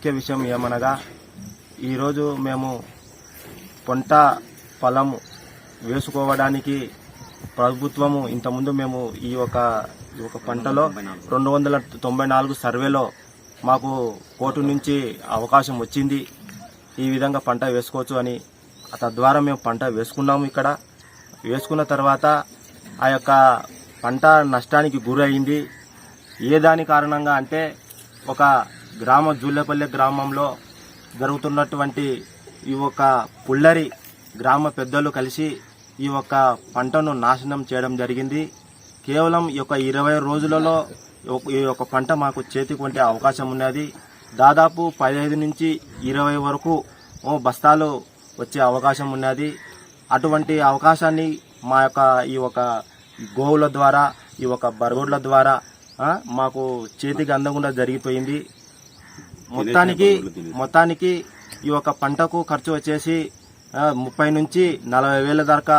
ముఖ్య విషయం ఏమనగా ఈరోజు మేము పంట పొలం వేసుకోవడానికి ప్రభుత్వము ఇంతకుముందు మేము ఈ యొక్క ఈ యొక్క పంటలో రెండు వందల తొంభై నాలుగు సర్వేలో మాకు కోర్టు నుంచి అవకాశం వచ్చింది. ఈ విధంగా పంట వేసుకోవచ్చు అని తద్వారా మేము పంట వేసుకున్నాము ఇక్కడ. వేసుకున్న తర్వాత ఆ యొక్క పంట నష్టానికి గురి అయింది ఏ దాని కారణంగా అంటే ఒక గ్రామ జూలేపల్లి గ్రామంలో జరుగుతున్నటువంటి ఈ యొక్క పుల్లరి గ్రామ పెద్దలు కలిసి ఈ యొక్క పంటను నాశనం చేయడం జరిగింది. కేవలం ఈ యొక్క ఇరవై రోజులలో ఈ యొక్క పంట మాకు చేతికి వంటే అవకాశం ఉన్నది. దాదాపు పదహైదు నుంచి ఇరవై వరకు ఓ బస్తాలు వచ్చే అవకాశం ఉన్నది. అటువంటి అవకాశాన్ని మా యొక్క ఈ ఒక గోవుల ద్వారా ఈ ఒక బరగోడ్ల ద్వారా మాకు చేతికి అందకుండా జరిగిపోయింది. మొత్తానికి మొత్తానికి ఈ యొక్క పంటకు ఖర్చు వచ్చేసి ముప్పై నుంచి నలభై వేల దాకా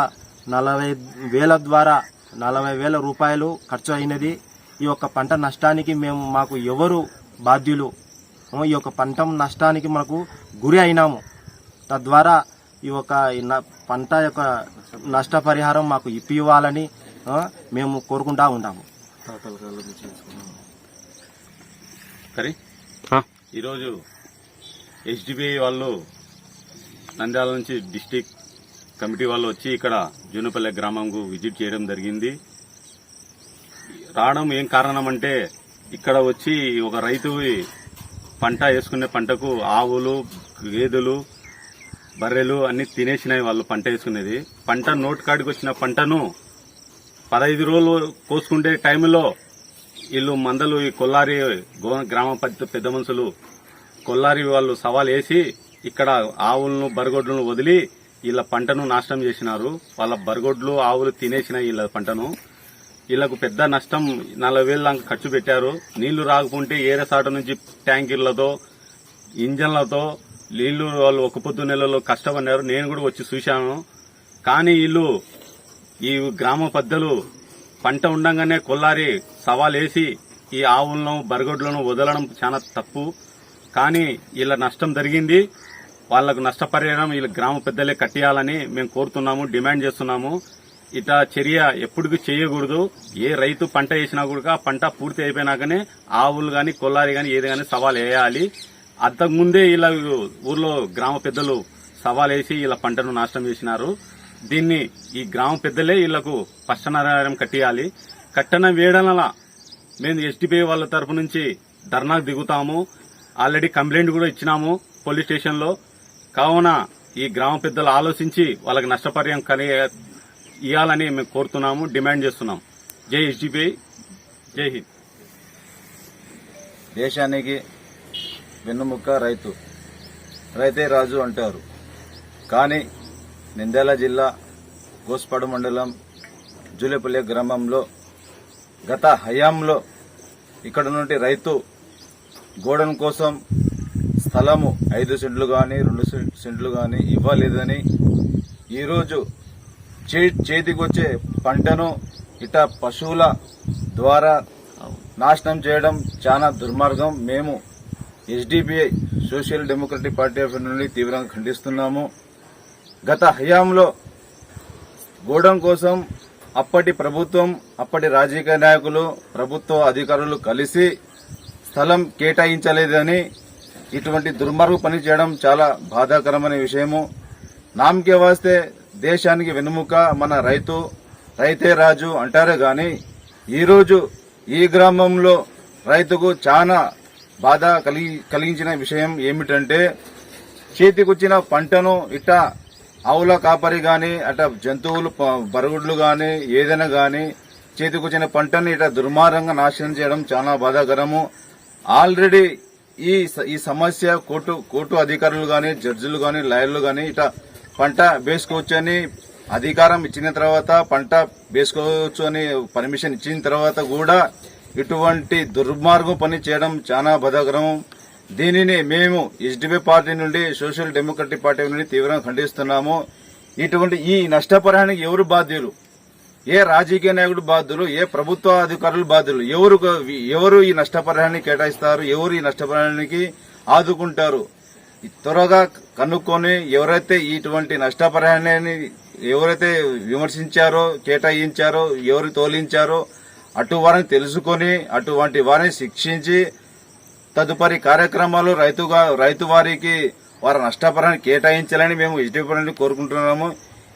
నలభై వేల ద్వారా నలభై వేల రూపాయలు ఖర్చు అయినది. ఈ యొక్క పంట నష్టానికి మేము మాకు ఎవరు బాధ్యులు? ఈ యొక్క పంట నష్టానికి మనకు గురి అయినాము. తద్వారా ఈ యొక్క పంట యొక్క నష్టపరిహారం మాకు ఇప్పివ్వాలని ఆ, మేము కోరుకుంటా ఉంటాము సరే. ఈరోజు హెచ్డిబిఐ వాళ్ళు నంద్యాల నుంచి డిస్టిక్ కమిటీ వాళ్ళు వచ్చి ఇక్కడ జూనపల్లె గ్రామంకు విజిట్ చేయడం జరిగింది. రావడం ఏం కారణం అంటే ఇక్కడ వచ్చి ఒక రైతు పంట వేసుకునే పంటకు ఆవులు గేదెలు బర్రెలు అన్ని తినేసినాయి వాళ్ళు పంట వేసుకునేది. పంట నోటు కాడికి వచ్చిన పంటను పదహైదు రోజులు కోసుకుంటే టైంలో వీళ్ళు మందలు ఈ కొల్లారి గో- గ్రామ పెద్ద పెద్ద మనుషులు కొల్లారి వాళ్ళు సవాల్ వేసి ఇక్కడ ఆవులను బరగొడ్లను వదిలి వీళ్ళ పంటను నాశనం చేసినారు. వాళ్ళ బరగొడ్లు ఆవులు తినేసిన వీళ్ళ పంటను. వీళ్ళకు పెద్ద నష్టం నలభై వేలు దాకా ఖర్చు పెట్టారు. నీళ్ళు రాకుంటే ఏరే సాట నుంచి ట్యాంకర్లతో ఇంజన్లతో నీళ్ళు వాళ్ళు ఒక పొద్దు నెలలో కష్టపడినారు. నేను కూడా వచ్చి చూశాను. కానీ వీళ్ళు ఈ గ్రామ పెద్దలు పంట ఉండగానే కొల్లారి సవాలేసి వేసి ఈ ఆవులను బరగొడ్లను వదలడం చాలా తప్పు. కానీ వీళ్ళ నష్టం జరిగింది. వాళ్ళకు నష్టపరిహారం వీళ్ళ గ్రామ పెద్దలే కట్టేయాలని మేము కోరుతున్నాము డిమాండ్ చేస్తున్నాము. ఇట చర్య ఎప్పటికి చేయకూడదు. ఏ రైతు పంట వేసినా కూడా పంట పూర్తి అయిపోయినాకనే ఆవులు కానీ కొల్లారి కానీ ఏది కానీ సవాల్ వేయాలి. అంతకుముందే ఇలా ఊర్లో గ్రామ పెద్దలు సవాల్ వేసి ఇలా పంటను నాశనం చేసినారు. దీన్ని ఈ గ్రామ పెద్దలే వీళ్ళకు పశ్చనారాయణం కట్టియాలి. కట్టన వేడనలా మేము ఎస్డిపిఐ వాళ్ళ తరపు నుంచి ధర్నాకు దిగుతాము. ఆల్రెడీ కంప్లైంట్ కూడా ఇచ్చినాము పోలీస్ స్టేషన్లో. కావున ఈ గ్రామ పెద్దలు ఆలోచించి వాళ్ళకి నష్టపరిహారం కలిగే ఇవ్వాలని మేము కోరుతున్నాము డిమాండ్ చేస్తున్నాం. జై ఎస్డిపిఐ జై హింద్. దేశానికి వెన్నుముక్క రైతు. రైతే రాజు అంటారు. కానీ నింద్యాల జిల్లా గోస్పాడు మండలం జూలేపల్లి గ్రామంలో గత హయాంలో ఇక్కడ నుండి రైతు గోడన్ కోసం స్థలము ఐదు సెంట్లు కానీ రెండు సెంట్లు కానీ ఇవ్వలేదని ఈరోజు చే- చేతికొచ్చే పంటను ఇట పశువుల ద్వారా నాశనం చేయడం చాలా దుర్మార్గం. మేము SDPI social democratic party of నుండి తీవ్రంగా ఖండిస్తున్నాము. గత హయాంలో గోడం కోసం అప్పటి ప్రభుత్వం అప్పటి రాజకీయ నాయకులు ప్రభుత్వ అధికారులు కలిసి స్థలం కేటాయించలేదని ఇటువంటి దుర్మార్గ పని చేయడం చాలా బాధాకరమైన విషయము. నామకే వాస్తే దేశానికి వెనుముక మన రైతు రైతే రాజు అంటారే గాని ఈరోజు ఈ గ్రామంలో రైతుకు చాలా బాధ కలిగి కలిగించిన విషయం ఏమిటంటే చేతికొచ్చిన పంటను ఇట్ట ఆవుల కాపరి గాని అట జంతువులు బరుగుడ్లు గాని ఏదైనా గాని చేతికొచ్చిన పంటను ఇట దుర్మార్గంగా నాశనం చేయడం చాలా బాధాకరము. ఆల్రెడీ ఈ స- ఈ సమస్య కోర్టు కోర్టు అధికారులు గాని జడ్జిలు గాని లాయర్లు గాని ఇట పంట వేసుకోవచ్చని అధికారం ఇచ్చిన తర్వాత పంట వేసుకోవచ్చు అని పర్మిషన్ ఇచ్చిన తర్వాత కూడా ఇటువంటి దుర్మార్గం పని చేయడం చాలా బాధాకరం దీనిని మేము ఎస్డిపి పార్టీ నుండి సోషల్ డెమోక్రటిక్ పార్టీ నుండి తీవ్రంగా ఖండిస్తున్నాము. ఇటువంటి ఈ నష్టపరిహారానికి ఎవరు బాధ్యులు? ఏ రాజకీయ నాయకుడు బాధ్యులు? ఏ ప్రభుత్వ అధికారులు బాధ్యులు? ఎవరు ఎవరు ఈ నష్టపరిహారాన్ని కేటాయిస్తారు? ఎవరు ఈ నష్టపరిహారానికి ఆదుకుంటారు? త్వరగా కనుక్కొని ఎవరైతే ఇటువంటి నష్టపరిహారాన్ని ఎవరైతే విమర్శించారో కేటాయించారో ఎవరు తోలించారో అటు వారిని తెలుసుకొని అటువంటి వారిని శిక్షించి తదుపరి కార్యక్రమాలు రైతుగా రైతు వారికి వారి నష్టపరాన్ని కేటాయించాలని మేము ఇష్టపడాలని కోరుకుంటున్నాము.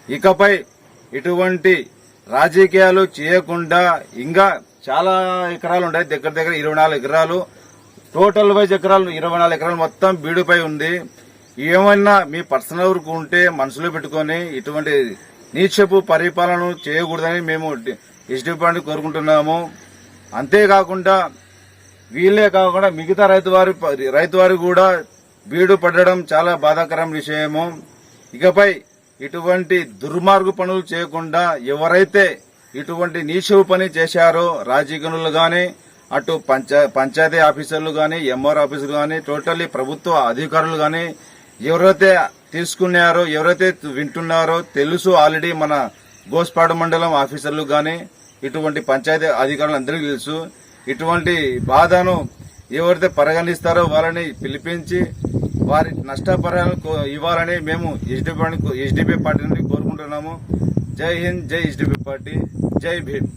ఇకపై ఇటువంటి రాజకీయాలు చేయకుండా ఇంకా చాలా ఎకరాలు ఉన్నాయి. దగ్గర దగ్గర ఇరవై నాలుగు ఎకరాలు. టోటల్ వైజ్ ఎకరాలు ఇరవై నాలుగు ఎకరాలు మొత్తం బీడుపై ఉంది. ఏమైనా మీ పర్సనల్ వర్క్ ఉంటే మనసులో పెట్టుకొని ఇటువంటి నీచపు పరిపాలన చేయకూడదని మేము ఇష్టపడి కోరుకుంటున్నాము. అంతేకాకుండా వీళ్ళే కాకుండా మిగతా రైతు వారి రైతు వారు కూడా బీడు పడడం చాలా బాధాకరం విషయము. ఇకపై ఇటువంటి దుర్మార్గు పనులు చేయకుండా ఎవరైతే ఇటువంటి నీచవు పని చేశారో రాజకీయులు గాని అటు పంచా పంచాయతీ ఆఫీసర్లు గాని ఎంఆర్ ఆఫీసర్లు గాని టోటల్లీ ప్రభుత్వ అధికారులు గాని ఎవరైతే తీసుకున్నారో ఎవరైతే వింటున్నారో తెలుసు ఆల్రెడీ మన గోస్పాడు మండలం ఆఫీసర్లు గాని ఇటువంటి పంచాయతీ అధికారులు అందరికీ తెలుసు. ఇటువంటి బాధను ఎవరైతే పరిగణిస్తారో వాళ్ళని పిలిపించి వారి నష్టపరిహారం ఇవ్వాలని మేము ఎస్డిపి ఎస్డిపి పార్టీ నుండి కోరుకుంటున్నాము. జై హింద్ జై ఎస్డిపి పార్టీ జై భీమ్.